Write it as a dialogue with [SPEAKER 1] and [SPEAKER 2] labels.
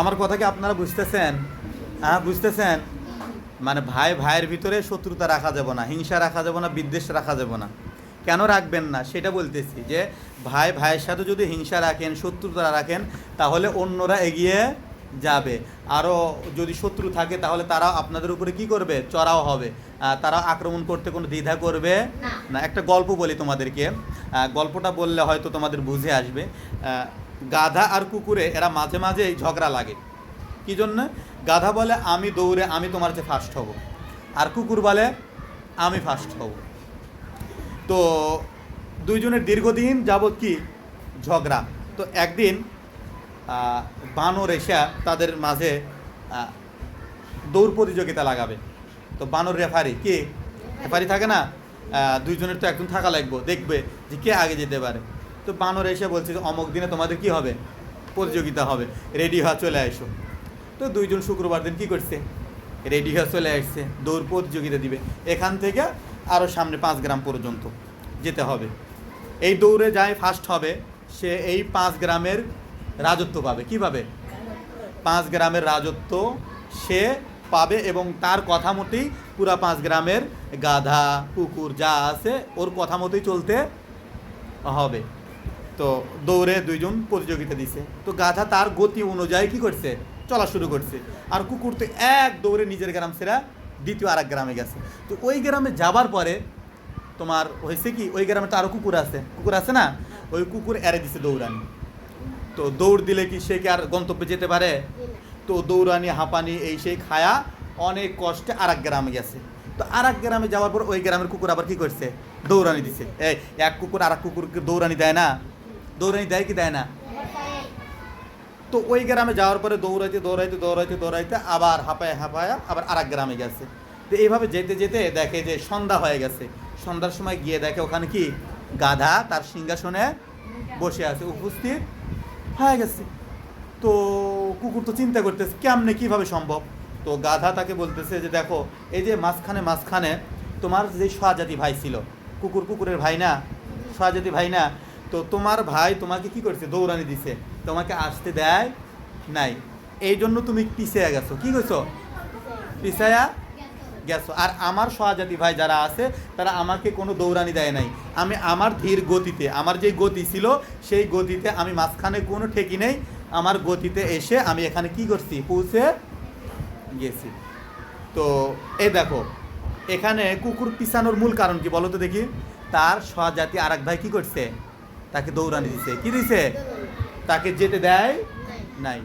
[SPEAKER 1] আমার কথা কি আপনারা বুঝতেছেন? হ্যাঁ বুঝতেছেন? মানে ভাই ভাইয়ের ভিতরে শত্রুতা রাখা যাবে না হিংসা রাখা যাবে না বিদ্বেষ রাখা যাবে না। কেন রাখবেন না? সেটা বলতেছি যে ভাই ভাইয়ের সাথে যদি হিংসা রাখেন শত্রুতা রাখেন তাহলে অন্যরা এগিয়ে যাবে। আরও যদি শত্রু থাকে তাহলে তারা আপনাদের উপরে কি করবে? চড়াও হবে। তারা আক্রমণ করতে কোনো দ্বিধা করবে?
[SPEAKER 2] না।
[SPEAKER 1] একটা গল্প বলি তোমাদেরকে। গল্পটা বললে হয়তো তোমাদের বুঝে আসবে। গাধা আর কুকুরে এরা মাঝে মাঝে ঝগড়া লাগে। কি জন্য? গাধা বলে, আমি দৌড়ে, আমি তোমার চেয়ে ফার্স্ট হব। আর কুকুর বলে, আমি ফার্স্ট হব। তো দুইজনের দীর্ঘদিন যাবৎ কি? ঝগড়া। তো একদিন বানর এসে তাদের মাঝে দৌড় প্রতিযোগিতা লাগাবে। তো বানর রেফারি কে? রেফারি থাকে না? দুইজনের তো একজন থাকা লাগবে। দেখবে যে কে আগে যেতে পারে। তো বানর এসে বলছে যে, অমুক দিনে তোমাদের কি হবে? প্রতিযোগিতা হবে। রেডি হওয়া চলে আসো তো দুইজন শুক্রবার দিন কি করছে? রেডি হয়ে চলে আসছে। দৌড় প্রতিযোগিতা দিবে। এখান থেকে আরও সামনে পাঁচ গ্রাম পর্যন্ত যেতে হবে। এই দৌড়ে যায় ফার্স্ট হবে, সে এই পাঁচ গ্রামের রাজত্ব পাবে। কি পাবে? পাঁচ গ্রামের রাজত্ব সে পাবে এবং তার কথা মতোই পুরা পাঁচ গ্রামের গাধা, কুকুর যা আছে, ওর কথা মতোই চলতে হবে। তো দৌড়ে দুইজন প্রতিযোগিতা দিছে। তো গাধা তার গতি অনুযায়ী কি করছে? চলা শুরু করছে। আর কুকুর তো এক দৌড়ে নিজের গ্রাম সেরা দ্বিতীয় আর এক গ্রামে গেছে। তো ওই গ্রামে যাবার পরে তোমার হয়েছে কি? ওই গ্রামে তো আরও কুকুর আছে। কুকুর আছে না? ওই কুকুর এড়ে দিছে দৌড়ানি। তো দৌড় দিলে কি সে কি আর গন্তব্যে যেতে পারে? তো দৌড়ানি, হাঁপানি, এই সেই খায়া অনেক কষ্টে আর এক গ্রামে গেছে। তো আর এক গ্রামে যাওয়ার পর ওই গ্রামের কুকুর আবার কি করছে? দৌড়ানি দিছে। এই এক কুকুর আর এক কুকুরকে দৌড়ানি দেয় না। দৌড়ানি দেয় কি দেয় না? তো ওই গ্রামে যাওয়ার পরে দৌড়াইতে দৌড়াইতে দৌড়াইতে দৌড়াইতে আবার হাঁপায়, হাঁপায়া আবার আর এক গ্রামে গেছে। তো এইভাবে যেতে যেতে দেখে যে সন্ধ্যা হয়ে গেছে। সন্ধ্যার সময় গিয়ে দেখে ওখানে কি? গাধা তার সিংহাসনে বসে আছে, উপস্থিত হয়ে গেছে। তো কুকুর তো চিন্তা করতেছে, কেমনে, কীভাবে সম্ভব? তো গাধা তাকে বলতেছে যে দেখো, এই যে মাঝখানে মাঝখানে তোমার যে শাহজাতি ভাই ছিল, কুকুর, কুকুরের ভাই না? শাহজাতি ভাই না? তো তোমার ভাই তোমাকে কি করছে? দৌড়ানি দিছে। তোমাকে আসতে দেয় নাই। এই জন্য তুমি পিছিয়ে গেছো। কি কইছো? পিছায়া গেছো। আর আমার সহজাতি ভাই যারা আছে, তারা আমাকে কোনো দৌড়ানি দেয় নাই। আমি আমার ধীর গতিতে, আমার যে গতি ছিল, সেই গতিতে আমি মাঝখানে কোনো ঠেকি নেই। আমার গতিতে এসে আমি এখানে কি করছি? পৌঁছে গেছি। তো এ দেখো, এখানে কুকুর পিছানোর মূল কারণ কি বলো তো দেখি? তার সহজাতি আর এক ভাই কি করছে? তাকে দৌড়ানি দিছে। কি দিছে? তাকে যেতে দেয় নাই।